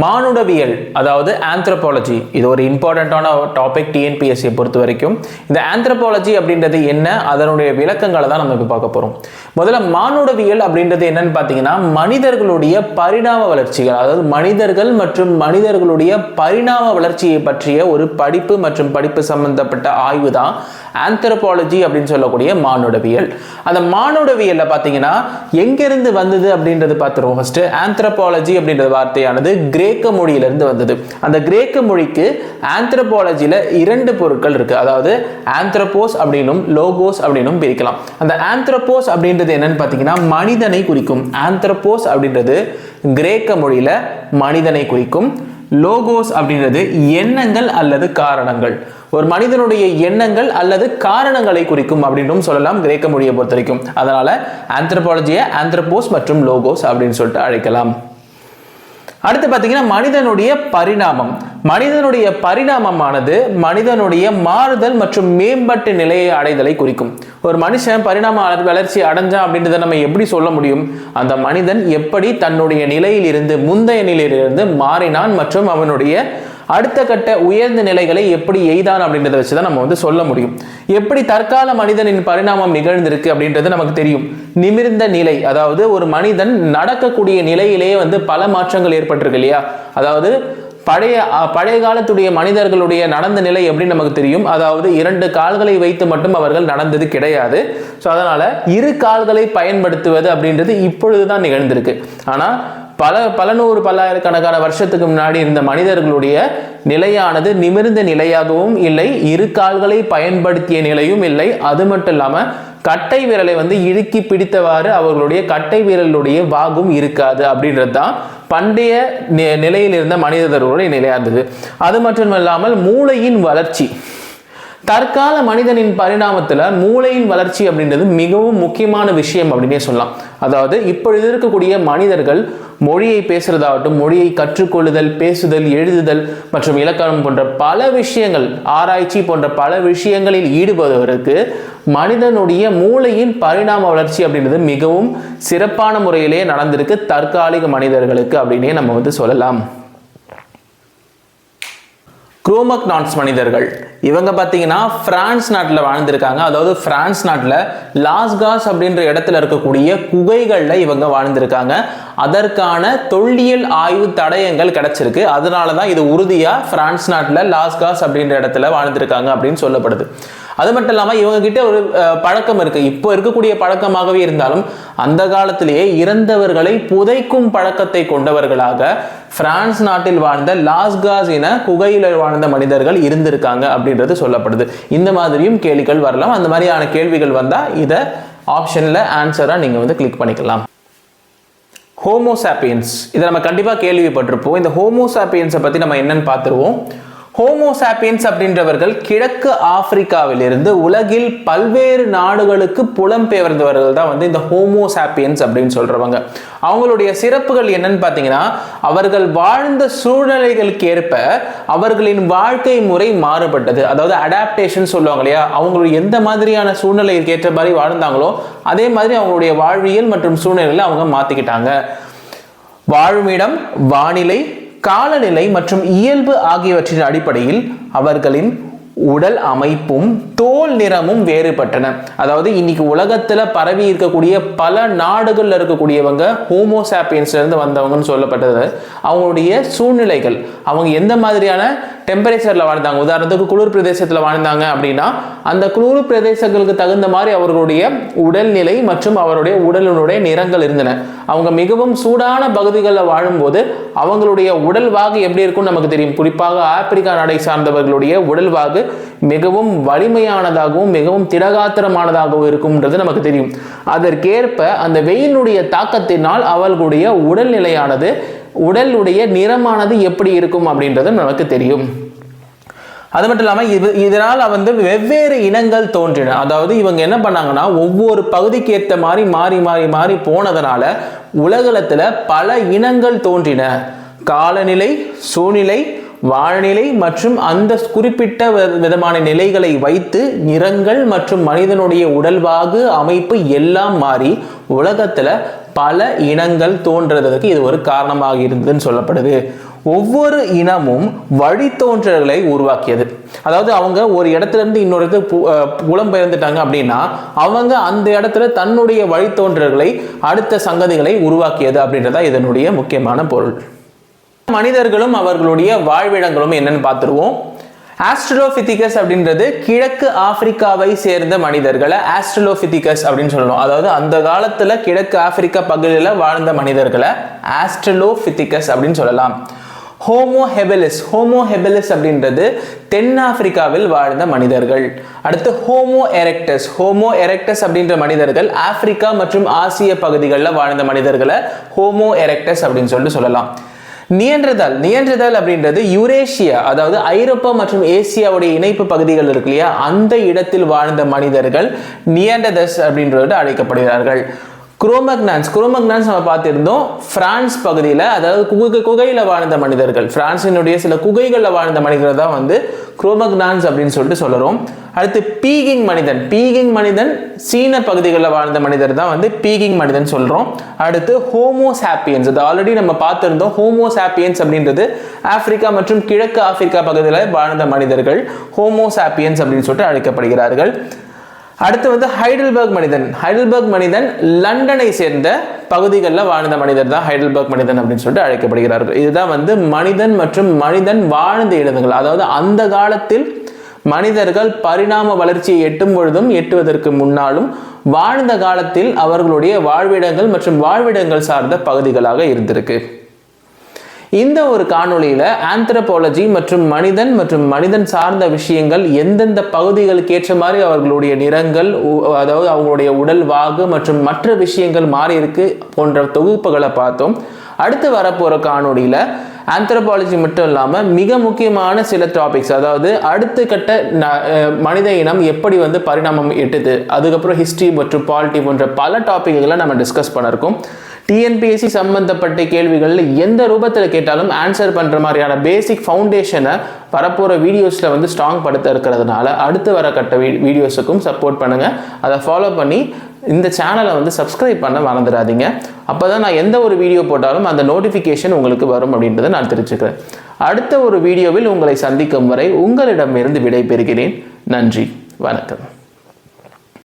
மானுடவியல் அதாவது ஆந்த்ரோபாலஜி இது ஒரு இம்பார்ட்டண்ட்டான டாபிக் டிஎன்பிஎஸ்சியை பொறுத்த வரைக்கும். இந்த ஆந்த்ரோபாலஜி அப்படின்றது என்ன? அதனுடைய விளக்கங்களை தான் நம்ம இப்போ பார்க்க போகிறோம் முதல்ல மானுடவியல் அப்படின்றது என்னன்னு பார்த்தீங்கன்னா மனிதர்களுடைய பரிணாம வளர்ச்சிகள் அதாவது மனிதர்கள் மற்றும் மனிதர்களுடைய பரிணாம வளர்ச்சியை பற்றிய ஒரு படிப்பு மற்றும் படிப்பு சம்பந்தப்பட்ட ஆய்வு தான் ஆந்த்ரோபாலஜி அப்படின்னு சொல்லக்கூடிய மானுடவியல். அந்த மானுடவியலில் பார்த்தீங்கன்னா எங்கேருந்து வந்தது அப்படின்றது பார்த்துருவோம் ஃபஸ்ட்டு ஆந்த்ரோபாலஜி அப்படின்ற வார்த்தையானது கிரேக்க மொழியிலிருந்து வந்தது. அந்த கிரேக்க மொழிக்கு ஆந்த்ரோபாலஜியில் இரண்டு பொருட்கள் இருக்குது அதாவது ஆந்த்ரோபோஸ் அப்படின்னும் லோகோஸ் அப்படின்னும் பிரிக்கலாம். அந்த ஆந்த்ரோபோஸ் அப்படின்றது என்னன்னு பார்த்தீங்கன்னா மனிதனை குறிக்கும். ஆந்த்ரோபோஸ் அப்படின்றது கிரேக்க மொழியில் மனிதனை குறிக்கும். லோகோஸ் அப்படின்றது எண்ணங்கள் அல்லது காரணங்கள். ஒரு மனிதனுடைய எண்ணங்கள் அல்லது காரணங்களை குறிக்கும் அப்படின்னும் சொல்லலாம் கிரேக்க மொழியை பொறுத்த வரைக்கும். அதனால ஆந்த்ரபாலஜியை ஆந்த்ரபோஸ் மற்றும் லோகோஸ் அப்படின்னு சொல்லிட்டு அழைக்கலாம். அடுத்து பார்த்தீங்கன்னா மனிதனுடைய பரிணாமம். மனிதனுடைய பரிணாமமானது மனிதனுடைய மாறுதல் மற்றும் மேம்பட்ட நிலையை அடைதலை குறிக்கும். ஒரு மனுஷன் பரிணாம வளர்ச்சி அடைஞ்சான் அப்படின்றத நம்ம எப்படி சொல்ல முடியும்? அந்த மனிதன் எப்படி தன்னுடைய நிலையிலிருந்து முந்தைய நிலையிலிருந்து மாறினான் மற்றும் அவனுடைய அடுத்த கட்ட உயர்ந்த நிலைகளை எப்படி எய்தான் அப்படின்றத வச்சு தான் நம்ம வந்து சொல்ல முடியும். எப்படி தற்கால மனிதனின் பரிணாமம் நிகழ்ந்திருக்கு அப்படின்றது நமக்கு தெரியும். நிமிர்ந்த நிலை அதாவது ஒரு மனிதன் நடக்கக்கூடிய நிலையிலேயே வந்து பல மாற்றங்கள் ஏற்பட்டிருக்கு இல்லையா? அதாவது பழைய பழைய காலத்துடைய மனிதர்களுடைய நடந்த நிலை எப்படி நமக்கு தெரியும்? அதாவது இரண்டு கால்களை வைத்து மட்டும் அவர்கள் நடந்தது கிடையாது. ஸோ அதனால் இரு கால்களை பயன்படுத்துவது அப்படின்றது இப்பொழுது தான் நிகழ்ந்திருக்கு. ஆனால் பல பல நூறு பல்லாயிரக்கணக்கான வருஷத்துக்கு முன்னாடி இருந்த மனிதர்களுடைய நிலையானது நிமிர்ந்த நிலையாகவும் இல்லை. இரு கால்களை பயன்படுத்திய நிலையும் இல்லை. அது மட்டும் இல்லாமல் கட்டை விரலை வந்து இழுக்கி பிடித்தவாறு அவர்களுடைய கட்டை விரலுடைய வாகும் இருக்காது அப்படின்றது தான் பண்டைய நிலையில் இருந்த மனிதர்களுடைய நிலையாக இருந்தது. அது மட்டும் இல்லாமல் மூளையின் வளர்ச்சி. தற்கால மனிதனின் பரிணாமத்தில் மூளையின் வளர்ச்சி அப்படின்றது மிகவும் முக்கியமான விஷயம் அப்படின்னே சொல்லலாம். அதாவது இப்பொழுது இருக்கக்கூடிய மனிதர்கள் மொழியை பேசுறதாகட்டும் மொழியை கற்றுக்கொள்ளுதல் பேசுதல் எழுதுதல் மற்றும் இலக்கணம் போன்ற பல விஷயங்கள் ஆராய்ச்சி போன்ற பல விஷயங்களில் ஈடுபடுவதற்கு மனிதனுடைய மூளையின் பரிணாம வளர்ச்சி அப்படின்றது மிகவும் சிறப்பான முறையிலே நடந்திருக்கு தற்காலிக மனிதர்களுக்கு அப்படின்னே நம்ம வந்து சொல்லலாம். குரோமக்னான்ஸ் மனிதர்கள். இவங்க பார்த்தீங்கன்னா பிரான்ஸ் நாட்டில் வாழ்ந்திருக்காங்க. அதாவது பிரான்ஸ் நாட்டில் லாஸ்காஸ் அப்படின்ற இடத்துல இருக்கக்கூடிய குகைகளில் இவங்க வாழ்ந்திருக்காங்க. அதற்கான தொல்லியல் ஆய்வு தடயங்கள் கிடைச்சிருக்கு. அதனால தான் இது உறுதியாக பிரான்ஸ் நாட்டில் லாஸ்காஸ் அப்படின்ற இடத்துல வாழ்ந்திருக்காங்க அப்படின்னு சொல்லப்படுது. அது மட்டும் இல்லாமல் இவங்க கிட்ட ஒரு அஹ், பழக்கம் இருக்கு. இப்போ இருக்கக்கூடிய பழக்கமாகவே இருந்தாலும் அந்த காலத்திலேயே இறந்தவர்களை புதைக்கும் பழக்கத்தை கொண்டவர்களாக பிரான்ஸ் நாட்டில் வாழ்ந்த லாஸ்காஸ் என குகையில் வாழ்ந்த மனிதர்கள் இருந்திருக்காங்க அப்படின்றது சொல்லப்படுது. இந்த மாதிரியும் கேள்விகள் வரலாம். அந்த மாதிரியான கேள்விகள் வந்தால் இதை ஆப்ஷனில் ஆன்சராக நீங்கள் வந்து கிளிக் பண்ணிக்கலாம். ஹோமோசாப்பியன்ஸ் இதை நம்ம கண்டிப்பாக கேள்விப்பட்டிருப்போம். இந்த ஹோமோசாப்பியன்ஸை பற்றி நம்ம என்னன்னு பார்த்துருவோம். ஹோமோசாப்பியன்ஸ் அப்படின்றவர்கள் கிழக்கு ஆப்பிரிக்காவிலிருந்து உலகில் பல்வேறு நாடுகளுக்கு புலம்பெயர்ந்தவர்கள் தான் வந்து இந்த ஹோமோசாப்பியன்ஸ் அப்படின்னு சொல்றவங்க. அவங்களுடைய சிறப்புகள் என்னன்னு பார்த்தீங்கன்னா அவர்கள் வாழ்ந்த சூழ்நிலைகளுக்கு ஏற்ப அவர்களின் வாழ்க்கை முறை மாறுபட்டது. அதாவது அடாப்டேஷன் சொல்லுவாங்க இல்லையா? அவங்களுடைய எந்த மாதிரியான சூழ்நிலைக்கு ஏற்ற மாதிரி வாழ்ந்தாங்களோ அதே மாதிரி அவங்களுடைய வாழ்வியல் மற்றும் சூழ்நிலைகளை அவங்க மாற்றிக்கிட்டாங்க வாழுமிடம் வானிலை காலநிலை மற்றும் இயல்பு ஆகியவற்றின் அடிப்படையில் அவர்களின் உடல் அமைப்பும் தோல் நிறமும் வேறுபட்டன. அதாவது இன்னைக்கு உலகத்துல பரவி இருக்கக்கூடிய பல நாடுகள்ல இருக்கக்கூடியவங்க ஹோமோசாப்பியன்ஸ்ல இருந்து வந்தவங்கன்னு சொல்லப்பட்டது. அவங்களுடைய சூழ்நிலைகள். அவங்க எந்த மாதிரியான டெம்பரேச்சர்ல வாழ்ந்தாங்க? உதாரணத்துக்கு குளிர் பிரதேசத்துல வாழ்ந்தாங்க அப்படின்னா அந்த குளிர் பிரதேசங்களுக்கு தகுந்த மாதிரி அவர்களுடைய உடல்நிலை மற்றும் அவருடைய உடலினுடைய நிறங்கள் இருந்தன. அவங்க மிகவும் சூடான பகுதிகளில் வாழும்போது அவங்களுடைய உடல்வாகு எப்படி இருக்கும்னு நமக்கு தெரியும். குறிப்பாக ஆப்பிரிக்கா நாடை சார்ந்தவர்களுடைய உடல்வாகு மிகவும் வலிமையானதாகவும் மிகவும் திடகாத்திரமானதாகவும் இருக்கும்ன்றது நமக்கு தெரியும். அதற்கேற்ப அந்த வெயிலுடைய தாக்கத்தினால் அவர்களுடைய உடல்நிலையானது உடலுடைய நிறமானது எப்படி இருக்கும் அப்படின்றது நமக்கு தெரியும். அது மட்டும் இல்லாமல் இது இதனால் வந்து வெவ்வேறு இனங்கள் தோன்றின. அதாவது இவங்க என்ன பண்ணாங்கன்னா ஒவ்வொரு பகுதிக்கு ஏற்ற மாதிரி மாறி மாறி மாறி போனதுனால உலகளத்தில் பல இனங்கள் தோன்றின. காலநிலை சூழ்நிலை வாழ்நிலை மற்றும் அந்த குறிப்பிட்ட விதமான நிலைகளை வைத்து நிறங்கள் மற்றும் மனிதனுடைய உடல்வாகு அமைப்பு எல்லாம் மாறி உலகத்துல பல இனங்கள் தோன்றதுக்கு இது ஒரு காரணமாக இருந்ததுன்னு சொல்லப்படுது. ஒவ்வொரு இனமும் வழித்தோன்றல்களை உருவாக்கியது. அதாவது அவங்க ஒரு இடத்துல இருந்து இன்னொரு இடத்துக்கு புலம்பெயர்ந்துட்டாங்க அப்படின்னா அவங்க அந்த இடத்துல தன்னுடைய வழித்தோன்றல்களை அடுத்த சங்கதிகளை உருவாக்கியது அப்படின்றதான் இதனுடைய முக்கியமான பொருள். மனிதர்களும் அவர்களுடைய வாழ்விடங்களும் என்னன்னு பார்த்துருவோம். ஆஸ்ட்ரலோபிதிகஸ் அப்படின்றது கிழக்கு ஆப்பிரிக்காவை சேர்ந்த மனிதர்களை ஆஸ்ட்ரலோபிதிகஸ் அப்படின்னு சொல்லணும். அதாவது அந்த காலத்துல கிழக்கு ஆப்பிரிக்கா பகுதியில் வாழ்ந்த மனிதர்களை ஆஸ்ட்ரலோபிதிகஸ் அப்படின்னு சொல்லலாம். ஹோமோ ஹெபெலிஸ் ஹோமோ ஹெபெலிஸ் அப்படின்றது தென்னாப்பிரிக்காவில் வாழ்ந்த மனிதர்கள். அடுத்து ஹோமோ எரெக்டஸ் ஹோமோ எரெக்டஸ் அப்படின்ற மனிதர்கள் ஆப்பிரிக்கா மற்றும் ஆசிய பகுதிகளில் வாழ்ந்த மனிதர்களை ஹோமோ எரெக்டஸ் அப்படின்னு சொல்லிட்டு சொல்லலாம். நியன்றதால். நியன்றதால் அப்படின்றது யூரேஷியா அதாவது ஐரோப்பா மற்றும் ஏசியாவுடைய இணைப்பு பகுதிகள் இருக்கு இல்லையா? அந்த இடத்தில் வாழ்ந்த மனிதர்கள் நியண்டதஸ் அப்படின்றது அழைக்கப்படுகிறார்கள். குரோமக்னான்ஸ் குரோமக்னான்ஸ் நம்ம பார்த்துருந்தோம். பிரான்ஸ் பகுதியில் அதாவது குகை குகையில் வாழ்ந்த மனிதர்கள். பிரான்சினுடைய சில குகைகளில் வாழ்ந்த மனிதர்கள் தான் வந்து குரோமக்னான்ஸ் அப்படின்னு சொல்லிட்டு சொல்லுறோம். அடுத்து பீகிங் மனிதன். பீகிங் மனிதன் சீன பகுதிகளில் வாழ்ந்த மனிதர் தான் வந்து பீகிங் மனிதன் சொல்கிறோம் அடுத்து ஹோமோசாப்பியன்ஸ் அது ஆல்ரெடி நம்ம பார்த்துருந்தோம். ஹோமோசாப்பியன்ஸ் அப்படின்றது ஆப்பிரிக்கா மற்றும் கிழக்கு ஆப்பிரிக்கா பகுதியில் வாழ்ந்த மனிதர்கள். ஹோமோசாப்பியன்ஸ் அப்படின்னு சொல்லிட்டு அழைக்கப்படுகிறார்கள். அடுத்து வந்து ஹைடல்பர்க் மனிதன். ஹைடல்பர்க் மனிதன் லண்டனை சேர்ந்த பகுதிகளில் வாழ்ந்த மனிதர் தான் ஹைடல்பர்க் மனிதன் அப்படின்னு சொல்லிட்டு அழைக்கப்படுகிறார்கள் இதுதான் வந்து மனிதன் மற்றும் மனிதன் வாழ்ந்த இடங்கள் அதாவது அந்த காலத்தில் மனிதர்கள் பரிணாம வளர்ச்சியை எட்டும் பொழுதும் எட்டுவதற்கு முன்னாலும் வாழ்ந்த காலத்தில் அவர்களுடைய வாழ்விடங்கள் மற்றும் வாழ்விடங்கள் சார்ந்த பகுதிகளாக இருந்திருக்கு. இந்த ஒரு காணொளியில ஆந்த்ரபாலஜி மற்றும் மனிதன் மற்றும் மனிதன் சார்ந்த விஷயங்கள் எந்தெந்த பகுதிகளுக்கு ஏற்ற மாதிரி அவர்களுடைய நிறங்கள் உ- அதாவது அவங்களுடைய உடல் வாகு மற்றும் மற்ற விஷயங்கள் மாறி இருக்கு போன்ற தொகுப்புகளை பார்த்தோம். அடுத்து வரப்போற காணொலியில் ஆந்த்ரபாலஜி மட்டும் இல்லாமல் மிக முக்கியமான சில டாபிக்ஸ் அதாவது அடுத்த கட்ட ந- மனித இனம் எப்படி வந்து பரிணாமம் எட்டுது அதுக்கப்புறம் ஹிஸ்ட்ரி மற்றும் பாலிட்டி போன்ற பல டாபிக்களை நம்ம டிஸ்கஸ் பண்ணிருக்கோம். டிஎன்பிஎஸ்சி சம்பந்தப்பட்ட கேள்விகளில் எந்த ரூபத்தில் கேட்டாலும் ஆன்சர் பண்ணுற மாதிரியான பேசிக் ஃபவுண்டேஷனை வரப்போகிற வீடியோஸில் வந்து ஸ்ட்ராங் படுத்த இருக்கிறதுனால அடுத்து வர கட்ட வீ வீடியோஸுக்கும் சப்போர்ட் பண்ணுங்கள் அதை ஃபாலோ பண்ணி இந்த சேனலை வந்து சப்ஸ்கிரைப் பண்ண மறந்துடாதீங்க. அப்போ தான் நான் எந்த ஒரு வீடியோ போட்டாலும் அந்த நோட்டிஃபிகேஷன் உங்களுக்கு வரும் அப்படின்றத நான் தெரிஞ்சுக்கிறேன். அடுத்த ஒரு வீடியோவில் உங்களை சந்திக்கும் வரை உங்களிடமிருந்து விடைபெறுகிறேன். நன்றி. வணக்கம்.